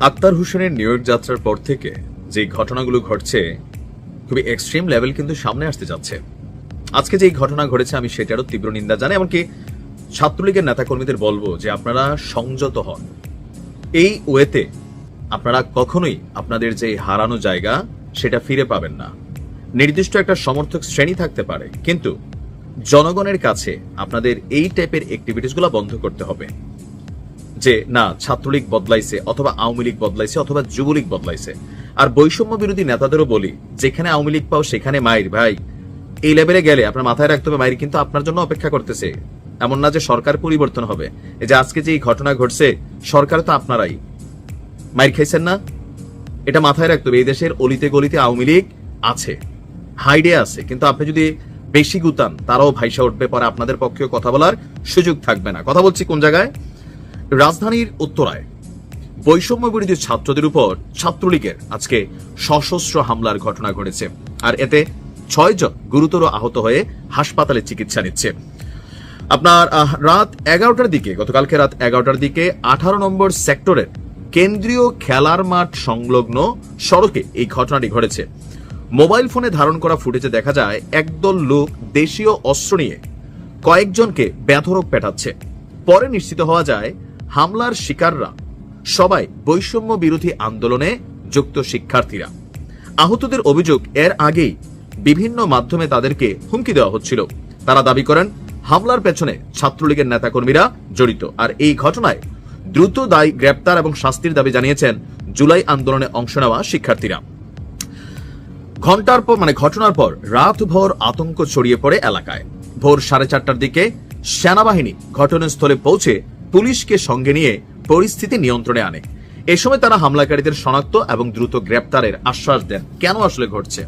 আক্তার হোসেনের new York যাত্রার পর থেকে যে ঘটনাগুলো ঘটছে, খুবই এক্সট্রিম লেভেল কিন্তু সামনে আসতে যাচ্ছে। আজকে যে ঘটনা ঘটেছে, আমি সেটারও তীব্র নিন্দা জানাই, এমনকি ছাত্রলীগের নেতাকর্মীদের বলব যে আপনারা সংযত হন। এই ওয়েতে আপনারা কখনোই আপনাদের যে হারানো জায়গা, সেটা ফিরে পাবেন না। নির্দিষ্ট একটা সমর্থক শ্রেণি থাকতে পারে, কিন্তু জনগণের কাছে আপনাদের এই টাইপের অ্যাক্টিভিটিসগুলো বন্ধ করতে হবে। যে, না, ছাত্রলীগ বদলাইছে অথবা আওয়ামী লীগ বদলাইছে অথবা যুবলীগ বদলাইছে। আর বৈষম্য বিরোধী নেতাদেরও বলি, যেখানে আওয়ামী লীগ পাও সেখানে মায়ের ভাই। এই লেভেলে গেলে আপনার মাথায় রাখতে হবে মায়ের কিন্তু আপনার জন্য অপেক্ষা করতেছে। এমন না যে সরকার পরিবর্তন হবে। এই যে আজকে যে এই ঘটনা ঘটছে সরকার তো আপনারাই। মায়ের খাইছেন না? এটা মাথায় রাখতে হবে, এই দেশের অলিতে গলিতে আওয়ামী লীগ আছে, হাইডে আছে। কিন্তু আপনি যদি বেশি গুতান, তারাও ভাইসা উঠবে, পরে আপনাদের পক্ষেও কথা বলার সুযোগ থাকবে না। কথা বলছি কোন জায়গায়? রাজধানীর উত্তরায়। বৈষম্য বিরোধী ছাত্রদের উপর ছাত্রলীগের আজকে সশস্ত্র হামলার ঘটনা ঘটেছে, আর এতে ছয়জন গুরুতর আহত হয়ে হাসপাতালে চিকিৎসা নিচ্ছে। আপনার রাত এগারোটার দিকে, গতকালকে রাত এগারোটার দিকে আঠারো নম্বর সেক্টরের কেন্দ্রীয় খেলার মাঠ সংলগ্ন সড়কে এই ঘটনাটি ঘটেছে। মোবাইল ফোনে ধারণ করা ফুটেজে দেখা যায়, একদল লোক দেশীয় অস্ত্র নিয়ে কয়েকজনকে ব্যাধরক পেটাচ্ছে। পরে নিশ্চিত হওয়া যায় হামলার শিকাররা। সবাই বৈষম্য বিরোধী আন্দোলনে যুক্ত শিক্ষার্থীরা। আহতদের অভিযোগ এর আগেই বিভিন্ন মাধ্যমে তাদেরকে হুমকি দেওয়া হচ্ছিল। তারা দাবি করেন, হামলার পেছনে ছাত্রলীগের নেতাকর্মীরা জড়িত। আর এই ঘটনায় দ্রুত দায়ী গ্রেপ্তার এবং শাস্তির দাবি জানিয়েছেন জুলাই আন্দোলনে অংশ নেওয়া শিক্ষার্থীরা। ঘণ্টার পর মানে ঘটনার পর রাতভর আতঙ্ক ছড়িয়ে পড়ে এলাকায়। ভোর সাড়ে চারটার দিকে সেনাবাহিনী ঘটনাস্থলে পৌঁছে পুলিশকে সঙ্গে নিয়ে পরিস্থিতি নিয়ন্ত্রণে আনে। এ সময় তারা হামলাকারীদের শনাক্ত এবং দ্রুত গ্রেপ্তারের আশ্বাস দেন। কেন আসলে ঘটছে?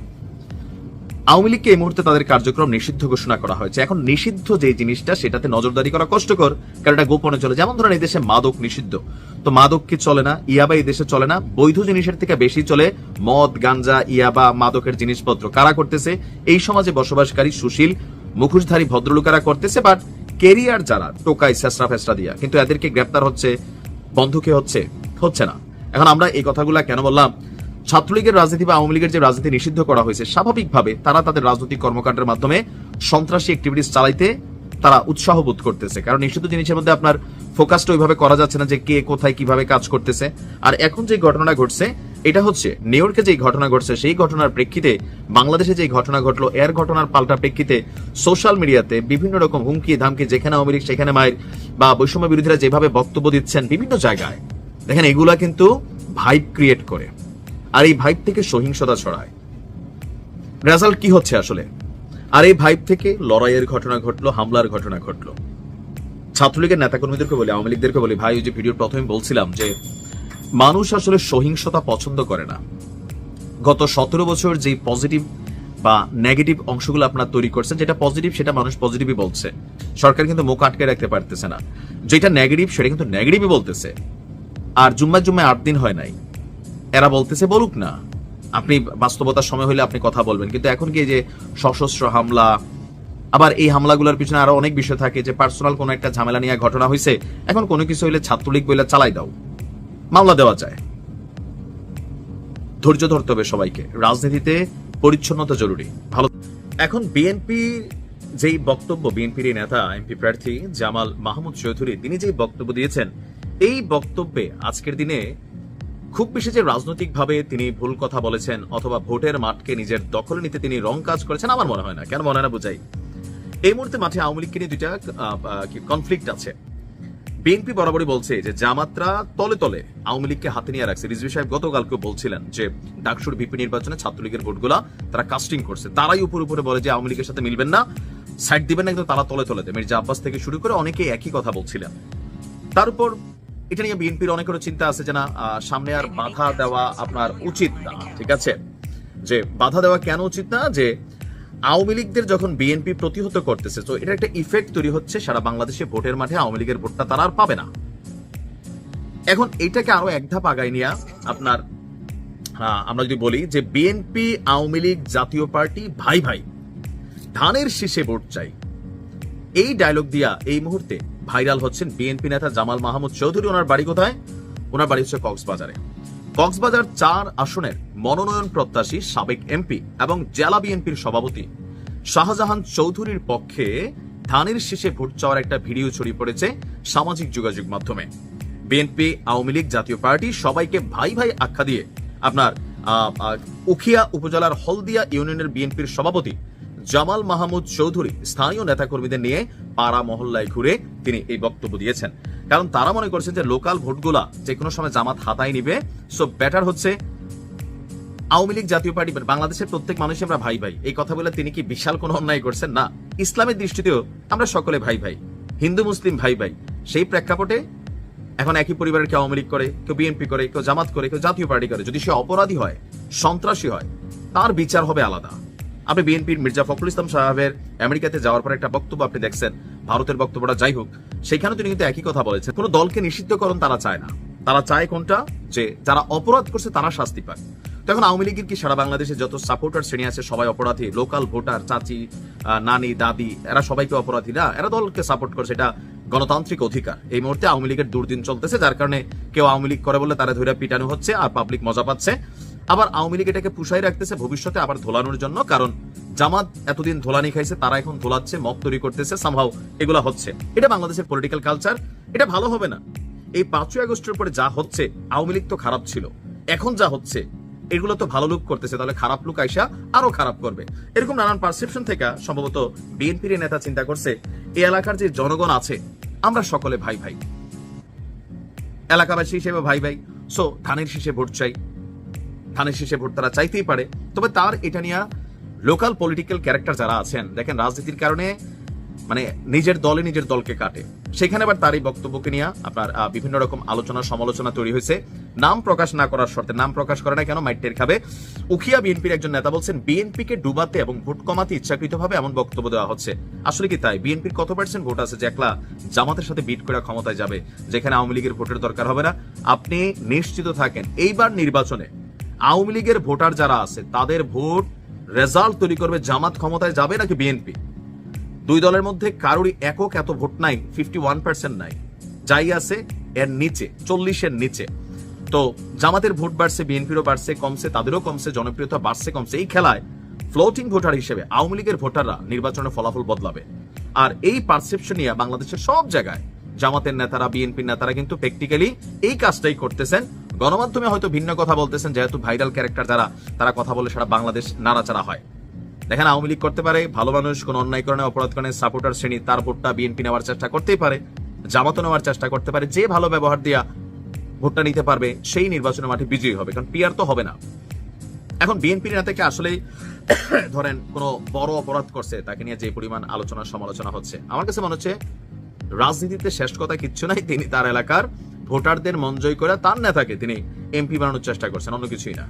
আওয়ামী লীগকে এই মুহূর্তে তাদের কার্যক্রম নিষিদ্ধ ঘোষণা করা হয়েছে। এখন নিষিদ্ধ যে জিনিসটা, সেটাতে নজরদারি করা কষ্টকর, কারণ এটা গোপনে চলে। যেমন ধরেন, এই দেশে মাদক নিষিদ্ধ। তো মাদক কি চলে না? ইয়াবা এই দেশে চলে না? বৈধ জিনিসের থেকে বেশি চলে মদ, গাঞ্জা ইয়াবা মাদকের জিনিসপত্র। কারা করতেছে? এই সমাজে বসবাসকারী সুশীল, মুখোশধারী ভদ্রলোকেরা করতেছে বাট কেরিয়ার যারা, টোকাই শেষরা ফেসরা দিয়া, কিন্তু এদেরকে গ্রেপ্তার হচ্ছে, বন্ধুকে হচ্ছে হচ্ছে না। এখন আমরা এই কথাগুলা কেন বললাম? ছাত্রলীগের রাজনীতি বা আওয়ামী লীগের যে রাজনীতি নিষিদ্ধ করা হয়েছে, স্বাভাবিকভাবে তারা তাদের রাজনৈতিক কর্মকাণ্ডের মাধ্যমে সন্ত্রাসী অ্যাক্টিভিটিস চালাইতে তারা উৎসাহ বোধ করতেছে। কারণ নিষিদ্ধ জিনিসের মধ্যে আপনার ফোকাসটা ওইভাবে করা যাচ্ছে না যে কে কোথায় কীভাবে কাজ করতেছে। আর এখন যে ঘটনাটা ঘটছে এটা হচ্ছে নিউ ইয়র্কে যে ঘটনা ঘটছে, সেই ঘটনার প্রেক্ষিতে, বাংলাদেশে যে ঘটনা ঘটলো, এর ঘটনার পাল্টা প্রেক্ষিতে সোশ্যাল মিডিয়াতে বিভিন্ন রকম হুমকি, ধামকি, যেখানে আওয়ামী সেখানে মায়ের বা বৈষম্য বিরোধীরা যেভাবে বক্তব্য দিচ্ছেন বিভিন্ন জায়গায়, দেখেন এগুলা কিন্তু ভাইব ক্রিয়েট করে। আর এই ভাইব থেকে সহিংসতা ছড়ায়। রেজাল্ট কি হচ্ছে আসলে? আর এই ভাইব থেকে লড়াইয়ের ঘটনা ঘটলো, হামলার ঘটনা ঘটলো। ছাত্রলীগের নেতাকর্মীদেরকে বলি, আওয়ামী লীগদেরকে বলি, ভাই, ওই যে ভিডিওর প্রথমে বলছিলাম যে মানুষ আসলে সহিংসতা পছন্দ করে না। গত সতেরো বছর যে পজিটিভ বা নেগেটিভ অংশগুলো আপনার তৈরি করছেন যেটা পজিটিভ সেটা মানুষ পজিটিভই বলছে। সরকার কিন্তু মুখ আটকে রাখতে পারতেছে না। যেটা নেগেটিভ সেটা কিন্তু নেগেটিভই বলতেছে। আর জুম্মা জুম্মায় আট দিন হয় নাই। এরা বলতেছে, বলুক না। আপনি বাস্তবতার সময় হলে আপনি কথা বলবেন। কিন্তু এখন কি যে সশস্ত্র হামলা, আবার এই হামলাগুলোর পিছনে আরও অনেক বিষয় থাকে যে পার্সোনাল কোনো একটা ঝামেলা নিয়ে ঘটনা হয়েছে এখন কোনো কিছু হইলে ছাত্রলীগ বইলে চালাই দাও। মামলা দেওয়া যায়। ধৈর্য ধরতে হবে সবাইকে। রাজনীতিতে পরিচ্ছন্নতা জরুরি। ভালো এখন বিএনপি যেই বক্তব্য বিএনপির নেতা এমপি প্রার্থী জামাল মাহমুদ চৌধুরী, তিনি যেই বক্তব্য দিয়েছেন, এই বক্তব্যে আজকের দিনে খুব বেশি যে রাজনৈতিকভাবে তিনি ভুল কথা বলেছেন অথবা ভোটের মাঠকে নিজের দখলে নিতে তিনি রং কাজ করেছেন, আমার মনে হয় না। কেন মনে হয় না, বুঝাই। এই মুহূর্তে মাঠে আওয়ামী লীগকে নিয়ে দুইটা কনফ্লিক্ট আছে। বিএনপি বরাবরই বলছে যে জামাত্রা তলে তলে আওয়ামী লীগকে হাতে নিয়ে রাখছে। রিজভি সাহেব গতকালকে বলছিলেন যে ডাকসুর বিপি নির্বাচনে ছাত্রলীগের ভোটগুলা তারা কাস্টিং করছে। তারাই উপর উপরে বলে যে আওয়ামী লীগের সাথে মিলবেন না সাইড দিবেন না, কিন্তু তারা তলে তলে মির্জা আব্বাস থেকে শুরু করে অনেকে একই কথা বলছিলেন। তার উপর এটা নিয়ে বিএনপির অনেকেরও চিন্তা আছে যে না সামনে আর বাধা দেওয়া আপনার উচিত না, ঠিক আছে? যে বাধা দেওয়া কেন উচিত না? যে আওয়ামী লীগদের যখন বিএনপি প্রতিহত করতেছে, তো এটা একটা ইফেক্ট তৈরি হচ্ছে সারা বাংলাদেশে ভোটের মাঠে আওয়ামী লীগের ভোটটা তারা আর পাবে না। এখন এইটাকে আরও এক ধাপ আগায় নিয়ে আপনার আমরা যদি বলি যে বিএনপি আওয়ামী লীগ, জাতীয় পার্টি ভাই ভাই, ধানের শীষে ভোট চাই। এই ডায়লগ দিয়া এই মুহূর্তে ভাইরাল হচ্ছেন বিএনপি নেতা জামাল মাহমুদ চৌধুরী। ওনার বাড়ি কোথায়? ওনার বাড়ি হচ্ছে কক্সবাজারে। কক্সবাজার চার আসনের মনোনয়ন প্রত্যাশী সাবেক এমপি এবং জেলা বিএনপির সভাপতি। শাহজাহান চৌধুরীর পক্ষে ধানের শীষে ভোট চাওয়ার একটা ভিডিও ছড়িয়ে পড়েছে সামাজিক যোগাযোগ মাধ্যমে। বিএনপি, আওয়ামী লীগ জাতীয় পার্টি সবাইকে ভাই ভাই আখ্যা দিয়ে আপনার উখিয়া উপজেলার হলদিয়া ইউনিয়নের বিএনপির সভাপতি জামাল মাহমুদ চৌধুরী স্থানীয় নেতাকর্মীদের নিয়ে পাড়া মহল্লায় ঘুরে তিনি এই বক্তব্য দিয়েছেন। কারণ তারা মনে করছেন যে লোকাল ভোটগুলা যে কোনো সময় জামাত হাতায় নিবে। সো বেটার হচ্ছে আওয়ামী লীগ জাতীয় পার্টি মানে বাংলাদেশের প্রত্যেক মানুষই আমরা ভাই ভাই। এই কথা বলে তিনি কি বিশাল কোনো অন্যায় করছেন? না। ইসলামের দৃষ্টিতেও আমরা সকলে ভাই ভাই। হিন্দু, মুসলিম ভাই ভাই। সেই প্রেক্ষাপটে এখন একই পরিবারের কেউ আওয়ামী লীগ করে, কেউ বিএনপি করে, কেউ জামাত করে, কেউ জাতীয় পার্টি করে। যদি সে অপরাধী হয়, সন্ত্রাসী হয়, তার বিচার হবে আলাদা। আপনি বিএনপির মির্জা ফখরুল ইসলাম সাহেবের আমেরিকাতে যাওয়ার পর একটা বক্তব্য আপনি দেখছেন। ভারতের বক্তব্যটা যাই হোক সেখানে তিনি কিন্তু একই কথা বলেছেন, কোনো দলকে নিষিদ্ধকরণ তারা চায় না। তারা চায় কোনটা? যে যারা অপরাধ করছে তারা শাস্তি পায় তো এখন আওয়ামী লীগের কি সারা বাংলাদেশে যত সাপোর্টার শ্রেণি আছে, সবাই অপরাধী? লোকাল ভোটার চাচি নানি, দাদি, এরা সবাইকে অপরাধী? না, এরা দলকে সাপোর্ট করছে এটা গণতান্ত্রিক অধিকার। এই মুহূর্তে আওয়ামী লীগের দুর্দিন চলতেছে, যার কারণে কেউ আওয়ামী লীগ করে বলে তারা ধরে পিটানো হচ্ছে আর পাবলিক মজা পাচ্ছে। আবার আওয়ামী লীগ এটাকে পুষাই রাখতেছে, ভবিষ্যতে আবার ধোলানোর জন্য, কারণ জামাত এতদিন ধোলানি খাইছে, তারা এখন ধোলাচ্ছে মক তৈরি করতেছে সামহাও এগুলা হচ্ছে। এটা বাংলাদেশের পলিটিক্যাল কালচার এটা ভালো হবে না। এই পাঁচই আগস্টের পরে যা হচ্ছে, আওয়ামী লীগ তো খারাপ ছিল। এখন যা হচ্ছে, এগুলো তো ভালো লুক করতেছে, তাহলে খারাপ লুক আইসা আরও খারাপ করবে। এরকম নানান পারসেপশন থেকে সম্ভবত বিএনপির নেতা চিন্তা করছে, এই এলাকার যে জনগণ আছে, আমরা সকলে ভাই ভাই। এলাকাবাসী হিসেবে ভাই ভাই। সো ধানের শীষে ভোট চাই। ধানের শীষে ভোট তারা চাইতেই পারে। তবে তার এটা নিয়ে লোকাল পলিটিক্যাল ক্যারেক্টার যারা আছেন, দেখেন রাজনীতির কারণে মানে নিজের দলে নিজের দলকে কাটে। সেখানে আবার তার এই বক্তব্যকে নিয়ে আপনার বিভিন্ন রকম আলোচনা সমালোচনা তৈরি হয়েছে। নাম প্রকাশ না করার শর্তে, নাম প্রকাশ করে না কেন? মাইটের খাবে। উখিয়া বিএনপির একজন নেতা বলছেন বিএনপি কে ডুবাতে এবং ভোট কমাতে ইচ্ছাকৃতভাবে এমন বক্তব্য দেওয়া হচ্ছে। আসলে কি তাই? বিএনপির কত পার্সেন্ট ভোট আছে যে একলা জামাতের সাথে বিট করে ক্ষমতায় যাবে, যেখানে আওয়ামী লীগের ভোটের দরকার হবে না? আপনি নিশ্চিত থাকেন, এইবার নির্বাচনে আওয়ামী লীগের ভোটার যারা আছে, তাদের ভোট রেজাল্ট তৈরি করবে জামাত ক্ষমতায় যাবে নাকি বিএনপি? দুই দলের মধ্যে কারোরই একক এত ভোট নাই ফিফটি ওয়ান পার্সেন্ট নাই। যাই আছে, এর নিচে, চল্লিশের নিচে। তো জামাতের ভোট বাড়ছে, বিএনপিরও বাড়ছে, কমছে, তাদেরও কমছে, জনপ্রিয়তা বাড়ছে, কমছে। এই খেলায় ফ্লোটিং ভোটার হিসেবে আওয়ামী লীগের ভোটাররা নির্বাচনের ফলাফল বদলাবে। আর এই পারসেপশন নিয়ে বাংলাদেশের সব জায়গায় জামাতের নেতারা, বিএনপির নেতারা কিন্তু প্র্যাকটিক্যালি এই কাজটাই করতেছেন। গণমাধ্যমে হয়তো ভিন্ন কথা বলতেছেন, যেহেতু ভাইরাল ক্যারেক্টার যারা, তারা কথা বলে সারা বাংলাদেশ নাড়াচাড়া হয়। দেখেন, আওয়ামী লীগ করতে পারে, ভালো মানুষ, কোন অন্যায় কারণে অপরাধ কারণে সাপোর্টার শ্রেণি, তার ভোটটা বিএনপি নেওয়ার চেষ্টা করতেই পারে, জামাতও নেওয়ার চেষ্টা করতে পারে, যে ভালো ব্যবহার দিয়া ভোটটা নিতে পারবে, সেই নির্বাচনের মাঠে বিজয়ী হবে, কারণ পিয়ার তো হবে না। এখন বিএনপির নেতাকে আসলে ধরেন, কোন বড় অপরাধ করছে, তাকে নিয়ে যে পরিমাণ আলোচনা সমালোচনা হচ্ছে। আমার কাছে মনে হচ্ছে, রাজনীতিতে শেষ কথা কিচ্ছু নাই, তিনি তার এলাকার ভোটারদের মন জয় করা তার নেতাকে তিনি এমপি বানানোর চেষ্টা করছেন অন্য কিছুই না।